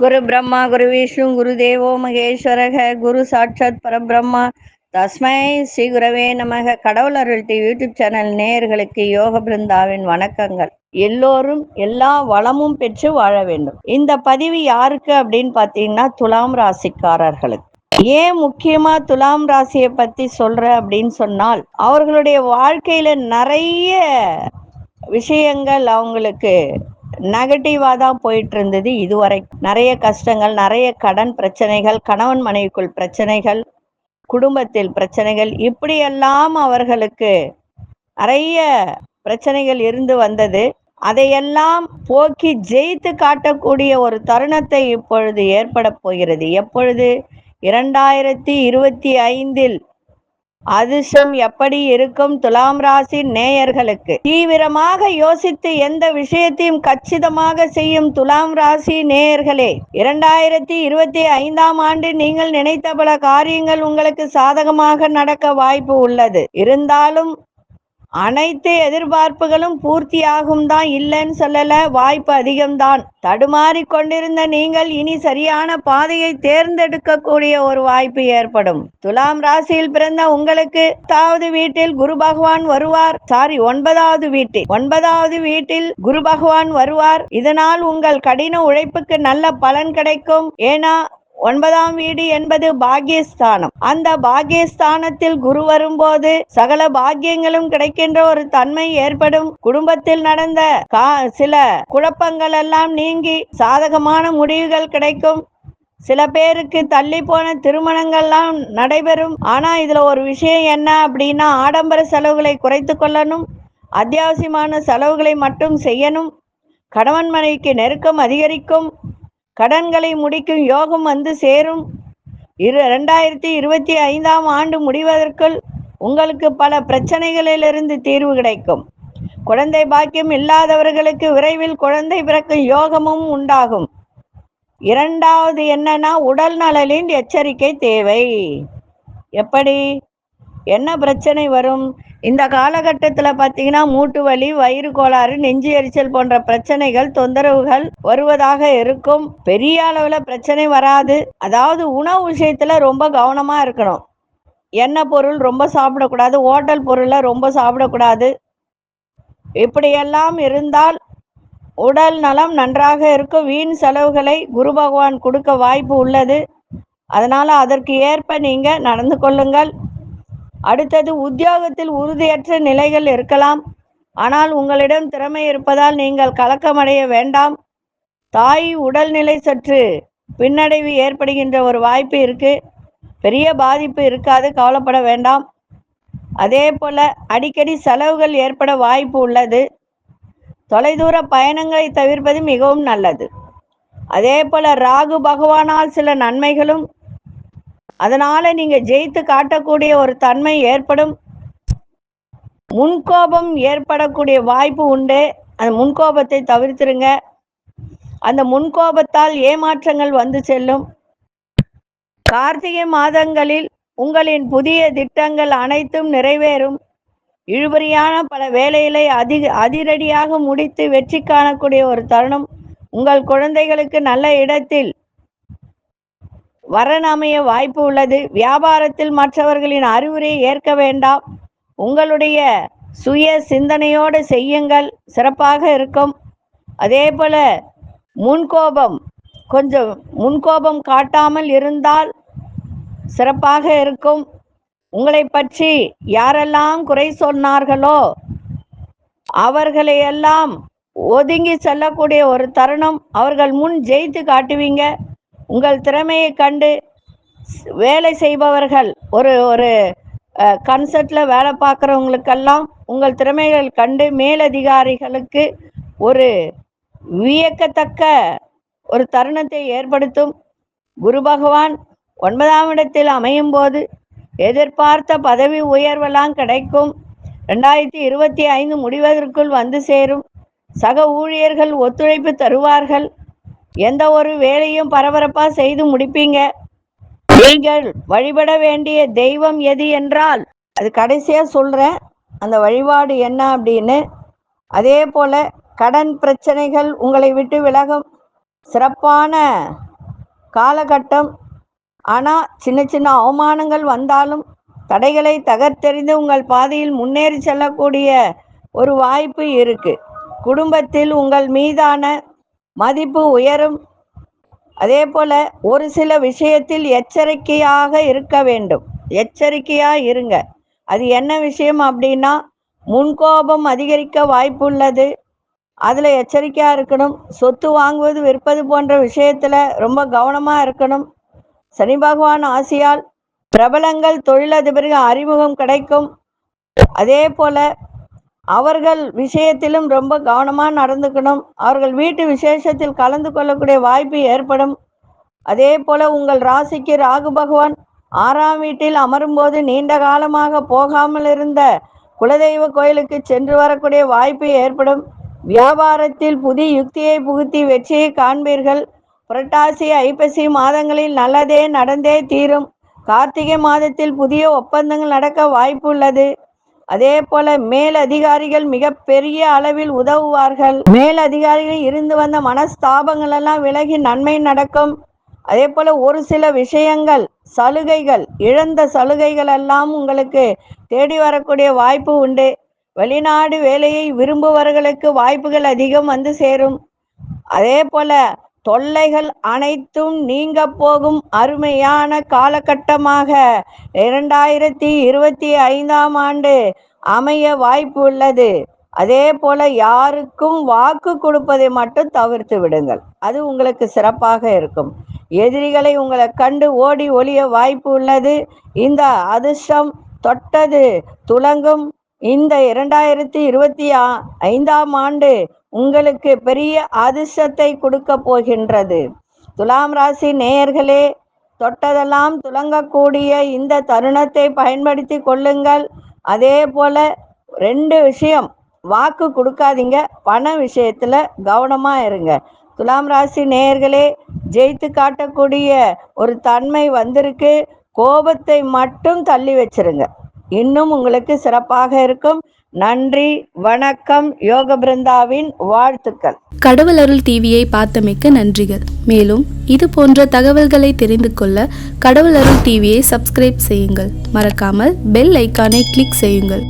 குரு பிரம்மா குரு விஷ்ணு குரு தேவோ மகேஸ்வரக குரு சாட்சாத் பரபிரம்மா. தஸ்மை ஸ்ரீ குரவே நமக. கடவுள் அருள் டி யூடியூப் சேனல் நேயர்களுக்கு யோக பிருந்தாவின் வணக்கங்கள். எல்லோரும் எல்லா வளமும் பெற்று வாழ வேண்டும். இந்த பதிவு யாருக்கு அப்படின்னு பார்த்தீங்கன்னா துலாம் ராசிக்காரர்களுக்கு. ஏன் முக்கியமா துலாம் ராசியை பத்தி சொல்ற அப்படின்னு சொன்னால் அவர்களுடைய வாழ்க்கையில நிறைய விஷயங்கள் அவங்களுக்கு நெகட்டிவா தான் போயிட்டு இருந்தது இதுவரை நிறைய கஷ்டங்கள் நிறைய கடன் பிரச்சனைகள் கணவன் மனைவிக்குள் பிரச்சனைகள் குடும்பத்தில் பிரச்சனைகள் இப்படியெல்லாம் அவர்களுக்கு நிறைய பிரச்சனைகள் இருந்து வந்தது. அதையெல்லாம் போக்கி ஜெயித்து காட்டக்கூடிய ஒரு தருணத்தை இப்பொழுது ஏற்பட போகிறது. எப்பொழுது? இரண்டாயிரத்தி இருபத்தி ஐந்தில் அதிர்ஷ்டம் எப்படி இருக்கும் துலாம் ராசி நேயர்களுக்கு? தீவிரமாக யோசித்து எந்த விஷயத்தையும் கச்சிதமாக செய்யும் துலாம் ராசி நேயர்களே இரண்டாயிரத்தி இருபத்தி ஐந்தாம் ஆண்டு நீங்கள் நினைத்த பல காரியங்கள் உங்களுக்கு சாதகமாக நடக்க வாய்ப்பு உள்ளது. இருந்தாலும் அனைத்து எதிர்பார்ப்புகளும் பூர்த்தியாகும் தான் இல்லைன்னு சொல்லல வாய்ப்பு அதிகம்தான். தடுமாறி கொண்டிருந்த நீங்கள் இனி சரியான பாதையை தேர்ந்தெடுக்கக்கூடிய ஒரு வாய்ப்பு ஏற்படும். துலாம் ராசியில் பிறந்த உங்களுக்கு பத்தாவது வீட்டில் குரு பகவான் வருவார். சாரி ஒன்பதாவது வீட்டில் ஒன்பதாவது வீட்டில் குரு பகவான் வருவார். இதனால் உங்கள் கடின உழைப்புக்கு நல்ல பலன் கிடைக்கும். ஏன்னா ஒன்பதாம் வீடு என்பது பாக்கியஸ்தானம். அந்த பாக்கியஸ்தானத்தில் குரு வரும்போது சகல பாக்கியங்களும் கிடைக்கின்ற ஒரு தன்மை ஏற்படும். குடும்பத்தில் நடந்த சில குழப்பங்கள் எல்லாம் நீங்கி சாதகமான முடிவுகள் கிடைக்கும். சில பேருக்கு தள்ளி போன திருமணங்கள்லாம் நடைபெறும். ஆனா இதுல ஒரு விஷயம் என்ன அப்படின்னா ஆடம்பர செலவுகளை குறைத்து கொள்ளணும். அத்தியாவசியமான செலவுகளை மட்டும் செய்யணும். கணவன் மனைவிக்கு நெருக்கம் அதிகரிக்கும். கடன்களை முடிக்கும் யோகம் வந்து சேரும். இரு ரெண்டாயிரத்தி இருபத்தி ஐந்தாம் ஆண்டு முடிவதற்குள் உங்களுக்கு பல பிரச்சனைகளிலிருந்து தீர்வு கிடைக்கும். குழந்தை பாக்கியம் இல்லாதவர்களுக்கு விரைவில் குழந்தை பிறக்கும் யோகமும் உண்டாகும். இரண்டாவது என்னன்னா உடல் நலனின் எச்சரிக்கை தேவை. எப்படி? என்ன பிரச்சனை வரும்? இந்த காலகட்டத்தில் பார்த்தீங்கன்னா மூட்டு வலி வயிறு கோளாறு நெஞ்சு எரிச்சல் போன்ற பிரச்சனைகள் தொந்தரவுகள் வருவதாக இருக்கும். பெரிய அளவில் பிரச்சனை வராது. அதாவது உணவு விஷயத்தில் ரொம்ப கவனமாக இருக்கணும். எண்ணெய் பொருள் ரொம்ப சாப்பிடக்கூடாது. ஹோட்டல் பொருளை ரொம்ப சாப்பிடக்கூடாது. இப்படியெல்லாம் இருந்தால் உடல் நலம் நன்றாக இருக்கும். வீண் செலவுகளை குரு பகவான் கொடுக்க வாய்ப்பு உள்ளது. அதனால் அதற்கு ஏற்ப நீங்கள் நடந்து கொள்ளுங்கள். அடுத்தது உத்தியோகத்தில் உறுதியற்ற நிலைகள் இருக்கலாம். ஆனால் உங்களிடம் திறமை இருப்பதால் நீங்கள் கலக்கமடைய வேண்டாம். தாய் உடல்நிலை சற்று பின்னடைவு ஏற்படுகின்ற ஒரு வாய்ப்பு இருக்கு. பெரிய பாதிப்பு இருக்காது கவலைப்பட வேண்டாம். அதே போல அடிக்கடி செலவுகள் ஏற்பட வாய்ப்பு உள்ளது. தொலைதூர பயணங்களை தவிர்ப்பது மிகவும் நல்லது. அதே போல ராகு பகவானால் சில நன்மைகளும் அதனால நீங்க ஜெயித்து காட்டக்கூடிய ஒரு தன்மை ஏற்படும். முன்கோபம் ஏற்படக்கூடிய வாய்ப்பு உண்டு. அந்த முன்கோபத்தை தவிர்த்துருங்க. அந்த முன்கோபத்தால் ஏமாற்றங்கள் வந்து செல்லும். கார்த்திகை மாதங்களில் உங்களின் புதிய திட்டங்கள் அனைத்தும் நிறைவேறும். இழுபறியான பல வேலைகளை அதிக அதிரடியாக முடித்து வெற்றி காணக்கூடிய ஒரு தருணம். உங்கள் குழந்தைகளுக்கு நல்ல இடத்தில் வரணமைய வாய்ப்பு உள்ளது. வியாபாரத்தில் மற்றவர்களின் அறிவுரை ஏற்க வேண்டாம். உங்களுடைய சுய சிந்தனையோடு செய்யுங்கள். சிறப்பாக இருக்கும். அதே போல முன்கோபம் கொஞ்சம் முன்கோபம் காட்டாமல் இருந்தால் சிறப்பாக இருக்கும். உங்களை பற்றி யாரெல்லாம் குறை சொன்னார்களோ அவர்களையெல்லாம் ஒதுங்கி செல்லக்கூடிய ஒரு தருணம் அவர்கள் முன் ஜெயித்து காட்டுவீங்க. உங்கள் திறமையை கண்டு வேலை செய்பவர்கள் ஒரு ஒரு கன்சர்ட்டில் வேலை பார்க்குறவங்களுக்கெல்லாம் உங்கள் திறமைகள் கண்டு மேலதிகாரிகளுக்கு ஒரு வியக்கத்தக்க ஒரு தருணத்தை ஏற்படுத்தும். குரு பகவான் ஒன்பதாம் இடத்தில் அமையும் போது எதிர்பார்த்த பதவி உயர்வெல்லாம் கிடைக்கும். ரெண்டாயிரத்தி இருபத்தி ஐந்து முடிவதற்குள் வந்து சேரும். சக ஊழியர்கள் ஒத்துழைப்பு தருவார்கள். எந்த ஒரு வேலையும் பரபரப்பா செய்து முடிப்பீங்க? நீங்கள் வழிபட வேண்டிய தெய்வம் எது என்றால் அது கடைசியா சொல்றேன் அந்த வழிபாடு என்ன அப்படின்னு. அதே போல கடன் பிரச்சனைகள் உங்களை விட்டு விலகும். சிறப்பான காலகட்டம். ஆனால் சின்ன சின்ன அவமானங்கள் வந்தாலும் தடைகளை தகர்த்தெறிந்து உங்கள் பாதையில் முன்னேறி செல்லக்கூடிய ஒரு வாய்ப்பு இருக்கு. குடும்பத்தில் உங்கள் மீதான மதிப்பு உயரும். அதே போல ஒரு சில விஷயத்தில் எச்சரிக்கையாக இருக்க வேண்டும். எச்சரிக்கையா இருங்க. அது என்ன விஷயம் அப்படின்னா முன்கோபம் அதிகரிக்க வாய்ப்புள்ளது. அதில் எச்சரிக்கையாக இருக்கணும். சொத்து வாங்குவது விற்பது போன்ற விஷயத்தில் ரொம்ப கவனமாக இருக்கணும். சனி பகவான் ஆசியால் பிரபலங்கள் தொழிலதிபர்கள் அறிமுகம் கிடைக்கும். அதே போல அவர்கள் விஷயத்திலும் ரொம்ப கவனமாக நடந்துக்கணும். அவர்கள் வீட்டு விசேஷத்தில் கலந்து கொள்ளக்கூடிய வாய்ப்பு ஏற்படும். அதே போல உங்கள் ராசிக்கு ராகு பகவான் ஆறாம் வீட்டில் அமரும்போது நீண்ட காலமாக போகாமல் இருந்த குலதெய்வ கோயிலுக்கு சென்று வரக்கூடிய வாய்ப்பு ஏற்படும். வியாபாரத்தில் புதிய யுக்தியை புகுத்தி வெற்றியை காண்பீர்கள். புரட்டாசி ஐப்பசி மாதங்களில் நல்லதே நடந்தே தீரும். கார்த்திகை மாதத்தில் புதிய ஒப்பந்தங்கள் நடக்க வாய்ப்பு உள்ளது. அதே போல மேலதிகாரிகள் மிகப்பெரிய மிக பெரிய அளவில் உதவுவார்கள். மேலதிகாரிகள் இருந்து வந்த மனஸ்தாபங்கள் எல்லாம் விலகி நன்மை நடக்கும். அதே போல ஒரு சில விஷயங்கள் சலுகைகள் இழந்த சலுகைகள் எல்லாம் உங்களுக்கு தேடி வரக்கூடிய வாய்ப்பு உண்டு. வெளிநாடு வேலையை விரும்புவர்களுக்கு வாய்ப்புகள் அதிகம் வந்து சேரும். அதே போல தொல்லைகள் அனைத்தும் நீங்க போகும் அருமையான காலகட்டமாக. இரண்டாயிரத்தி இருபத்தி ஐந்தாம் ஆண்டு அமைய வாய்ப்பு உள்ளது. அதே போல யாருக்கும் வாக்கு கொடுப்பதை மட்டும் தவிர்த்து விடுங்கள். அது உங்களுக்கு சிறப்பாக இருக்கும். எதிரிகளை உங்களை கண்டு ஓடி ஒளிய வாய்ப்பு உள்ளது. இந்த அதிர்ஷ்டம் தொட்டது துலங்கும் இந்த இரண்டாயிரத்தி இருபத்தி ஆ- ஐந்தாம் ஆண்டு உங்களுக்கு பெரிய அதிர்ஷ்டத்தை கொடுக்க போகின்றது. துலாம் ராசி நேயர்களே தொட்டதெல்லாம் துலங்கக்கூடிய இந்த தருணத்தை பயன்படுத்தி கொள்ளுங்கள். அதே போல ரெண்டு விஷயம் வாக்கு கொடுக்காதீங்க பண விஷயத்துல கவனமா இருங்க. துலாம் ராசி நேயர்களே ஜெயித்து காட்டக்கூடிய ஒரு தன்மை வந்திருக்கு. கோபத்தை மட்டும் தள்ளி வச்சிருங்க. இன்னும் உங்களுக்கு சிறப்பாக இருக்கும். நன்றி வணக்கம் யோக பிருந்தாவின் வாழ்த்துக்கள். கடவுள் அருள் டிவியை பார்த்தமைக்க நன்றிகள். மேலும் இது போன்ற தகவல்களை தெரிந்து கொள்ள கடவுள் அருள் டிவியை சப்ஸ்கிரைப் செய்யுங்கள். மறக்காமல் பெல் ஐக்கானை கிளிக் செய்யுங்கள்.